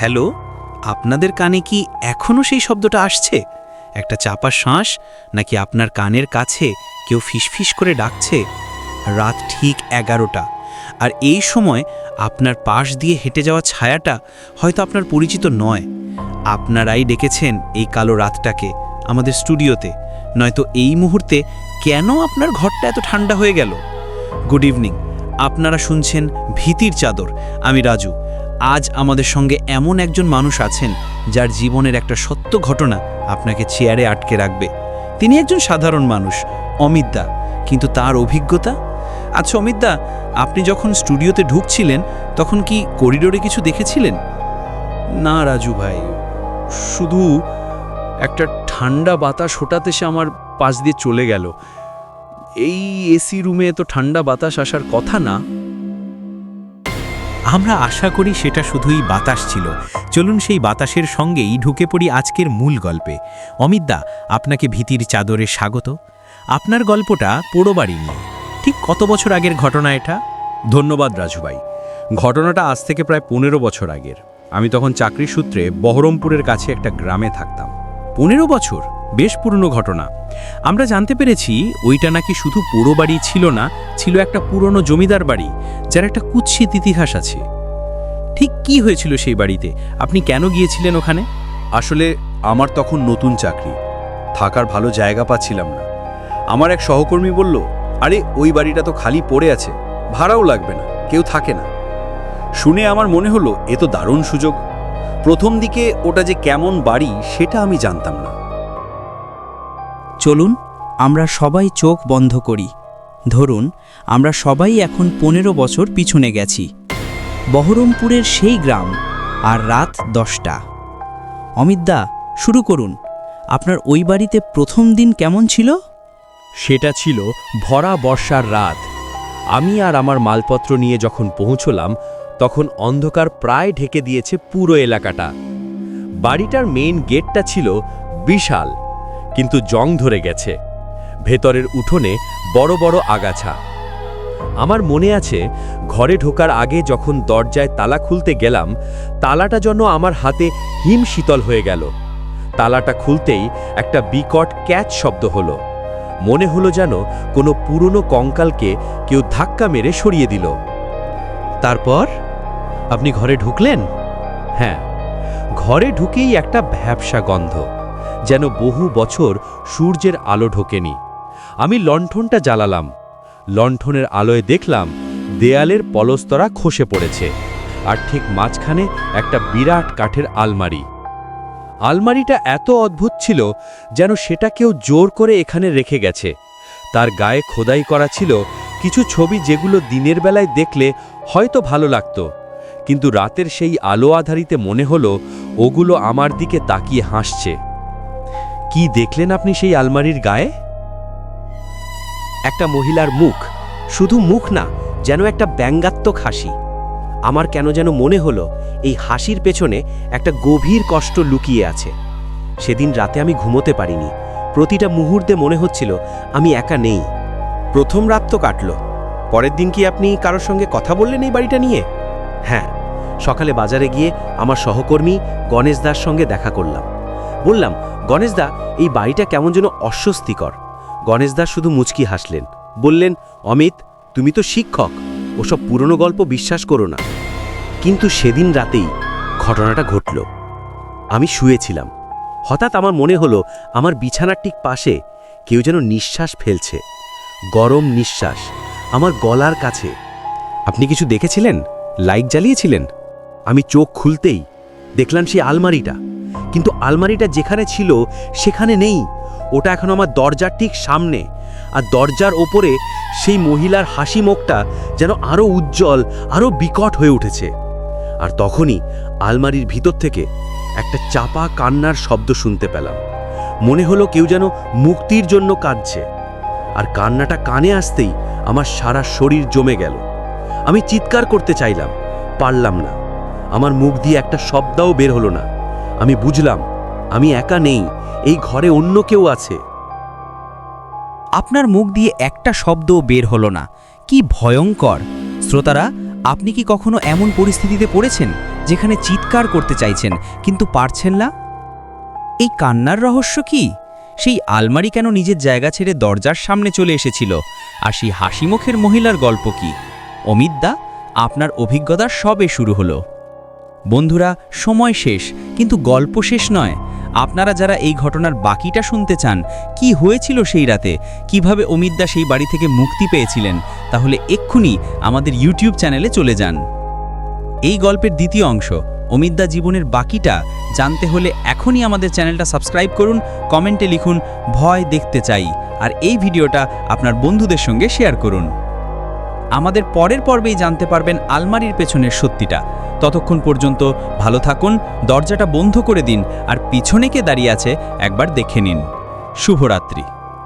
Hello, আপনাদের কানে কি এখনও সেই শব্দটা আসছে? একটা চাপা শ্বাস নাকি আপনার কানের কাছে কেউ ফিসফিস করে ডাকছে? রাত ঠিক এগারোটা, আর এই সময় আপনার পাশ দিয়ে হেঁটে যাওয়া ছায়াটা হয়তো আপনার পরিচিত নয়। আপনারাই ডেকেছেন এই কালো রাতটাকে আমাদের স্টুডিওতে, নয়তো এই মুহূর্তে কেন আপনার ঘরটা এত ঠান্ডা হয়ে গেল? গুড ইভিনিং, আপনারা শুনছেন ভীতির চাদর, আমি রাজু। আজ আমাদের সঙ্গে এমন একজন মানুষ আছেন যার জীবনের একটা সত্য ঘটনা আপনাকে চেয়ারে আটকে রাখবে। তিনি একজন সাধারণ মানুষ অমিতদা কিন্তু তার অভিজ্ঞতা? আচ্ছা অমিতদা আপনি যখন স্টুডিওতে ঢুকছিলেন, তখন কি করিডোরে কিছু দেখেছিলেন? না, রাজু ভাই। শুধু একটা ঠান্ডা বাতাস হঠাৎ এসে আমার পাশ দিয়ে চলে গেল। এই এসি রুমে তো ঠান্ডা বাতাস আসার কথা না। আমরা আশা করি সেটা শুধুই বাতাস ছিল। চলুন সেই বাতাসের সঙ্গেই ঢুকে পড়ি আজকের মূল গল্পে। অমিতদা আপনাকে ভীতির চাদরে স্বাগত। আপনার গল্পটা পোড়োবাড়ি নিয়ে। ঠিক কত বছর আগের ঘটনা এটা? ধন্যবাদ রাজুভাই ঘটনাটা আজ থেকে প্রায় পনেরো বছর আগের। আমি তখন চাকরি সূত্রে বহরমপুরের কাছে একটা গ্রামে থাকতাম। পনেরো বছর? বেশ পুরনো ঘটনা। আমরা জানতে পেরেছি ওইটা নাকি শুধু পুরো বাড়ি ছিল না, ছিল একটা পুরনো জমিদার বাড়ি, যার একটা কুৎসিত ইতিহাস আছে। ঠিক কি হয়েছিল সেই বাড়িতে? আপনি কেন গিয়েছিলেন ওখানে? আসলে আমার তখন নতুন চাকরি। থাকার ভালো জায়গা পাচ্ছিলাম না। আমার এক সহকর্মী বলল, আরে, ওই বাড়িটা তো খালি পড়ে আছে। ভাড়াও লাগবে না, কেউ থাকে না। শুনে আমার মনে হলো, এ তো দারুণ সুযোগ। প্রথম দিকে ওটা যে কেমন বাড়ি, সেটা আমি জানতাম না। চলুন, আমরা সবাই চোখ বন্ধ করি। ধরুন, আমরা সবাই এখন পনেরো বছর পিছনে গেছি। বহরমপুরের সেই গ্রাম, আর রাত দশটা। অমিতদা শুরু করুন। আপনার ওই বাড়িতে প্রথম দিন কেমন ছিল? সেটা ছিল ভরা বর্ষার রাত। আমি আর আমার মালপত্র নিয়ে যখন পৌঁছলাম, তখন অন্ধকার প্রায় ঢেকে দিয়েছে পুরো এলাকাটা। বাড়িটার মেইন গেটটা ছিল বিশাল। কিন্তু জং ধরে গেছে। ভেতরের উঠোনে বড় বড় আগাছা। আমার মনে আছে, ঘরে ঢোকার আগে যখন দরজায় তালা খুলতে গেলাম, তালাটা যেন আমার হাতে হিম শীতল হয়ে গেল। তালাটা খুলতেই একটা বিকট ক্যাচ শব্দ হলো। মনে হলো যেন কোনো পুরনো কঙ্কালকে কেউ ধাক্কা মেরে সরিয়ে দিল। তারপর? আপনি ঘরে ঢুকলেন? হ্যাঁ ঘরে ঢুকেই একটা ভ্যাবসা গন্ধ। যেন বহু বছর সূর্যের আলো ঢোকেনি। আমি লণ্ঠনটা জ্বালালাম। লণ্ঠনের আলোয় দেখলাম দেয়ালের পলস্তরা খসে পড়েছে আর ঠিক মাঝখানে একটা বিরাট কাঠের আলমারি। আলমারিটা এত অদ্ভুত ছিল যেন সেটা কেউ জোর করে এখানে রেখে গেছে। তার গায়ে খোদাই করা ছিল কিছু ছবি যেগুলো দিনের বেলায় দেখলে হয়তো ভালো লাগতো। কিন্তু রাতের সেই আলো আধারিতে মনে হলো ওগুলো আমার দিকে তাকিয়ে হাসছে। কি দেখলেন আপনি সেই আলমারির গায়ে? একটা মহিলার মুখ, শুধু মুখ না, যেন একটা ব্যঙ্গাত্মক হাসি। আমার কেন যেন মনে হলো, এই হাসির পেছনে একটা গভীর কষ্ট লুকিয়ে আছে। সেদিন রাতে আমি ঘুমোতে পারিনি। প্রতিটা মুহূর্তে মনে হচ্ছিল, আমি একা নেই। প্রথম রাত তো কাটল। পরের দিন কি আপনি কারোর সঙ্গে কথা বললেন এই বাড়িটা নিয়ে? হ্যাঁ সকালে বাজারে গিয়ে আমার সহকর্মী গণেশ দাস সঙ্গে দেখা করলাম। বললাম, গণেশদা, এই বাড়িটা কেমন যেন অস্বস্তিকর। গণেশদা শুধু মুচকি হাসলেন, বললেন, অমিত, তুমি তো শিক্ষক, ওসব পুরনো গল্প বিশ্বাস করো না। কিন্তু সেদিন রাতেই ঘটনাটা ঘটল। আমি শুয়েছিলাম। হঠাৎ আমার মনে হলো, আমার বিছানার ঠিক পাশে কেউ যেন নিঃশ্বাস ফেলছে। গরম নিঃশ্বাস, আমার গলার কাছে। আপনি কিছু দেখেছিলেন? লাইট জ্বালিয়েছিলেন? আমি চোখ খুলতেই দেখলাম সেই আলমারিটা। কিন্তু আলমারিটা যেখানে ছিল, সেখানে নেই। ওটা এখন আমার দরজার ঠিক সামনে। আর দরজার ওপরে সেই মহিলার হাসি মুখটা যেন আরও উজ্জ্বল আরও বিকট হয়ে উঠেছে। আর তখনই আলমারির ভিতর থেকে একটা চাপা কান্নার শব্দ শুনতে পেলাম। মনে হলো কেউ যেন মুক্তির জন্য কাঁদছে। আর কান্নাটা কানে আসতেই আমার সারা শরীর জমে গেল। আমি চিৎকার করতে চাইলাম, পারলাম না। আমার মুখ দিয়ে একটা শব্দও বের হলো না। আমি বুঝলাম, আমি একা নেই, এই ঘরে অন্য কেউ আছে। আপনার মুখ দিয়ে একটা শব্দও বের হলো না। কি ভয়ঙ্কর। শ্রোতারা, আপনি কি কখনো এমন পরিস্থিতিতে পড়েছেন, যেখানে চিৎকার করতে চাইছেন, কিন্তু পারছেন না? এই কান্নার রহস্য কি? সেই আলমারি কেন নিজের জায়গা ছেড়ে দরজার সামনে চলে এসেছিল? আর সেই হাসিমুখের মহিলার গল্প কি? অমিতদা, আপনার অভিজ্ঞতা সবে শুরু হলো। বন্ধুরা, সময় শেষ, কিন্তু গল্প শেষ নয়। আপনারা যারা এই ঘটনার বাকিটা শুনতে চান, কি হয়েছিল সেই রাতে, কীভাবে অমিতদা সেই বাড়ি থেকে মুক্তি পেয়েছিলেন, তাহলে এক্ষুনি আমাদের ইউটিউব চ্যানেলে চলে যান। এই গল্পের দ্বিতীয় অংশ অমিতদা জীবনের বাকিটা, জানতে হলে এখনই আমাদের চ্যানেলটা সাবস্ক্রাইব করুন, কমেন্টে লিখুন, ভয় দেখতে চাই, আর এই ভিডিওটা আপনার বন্ধুদের সঙ্গে শেয়ার করুন। আমাদের পরের পর্বেই জানতে পারবেন আলমারির পেছনের সত্যিটা। ততক্ষণ পর্যন্ত ভালো থাকুন, দরজাটা বন্ধ করে দিন, আর পিছনে কে দাঁড়িয়ে আছে একবার দেখে নিন। শুভরাত্রি।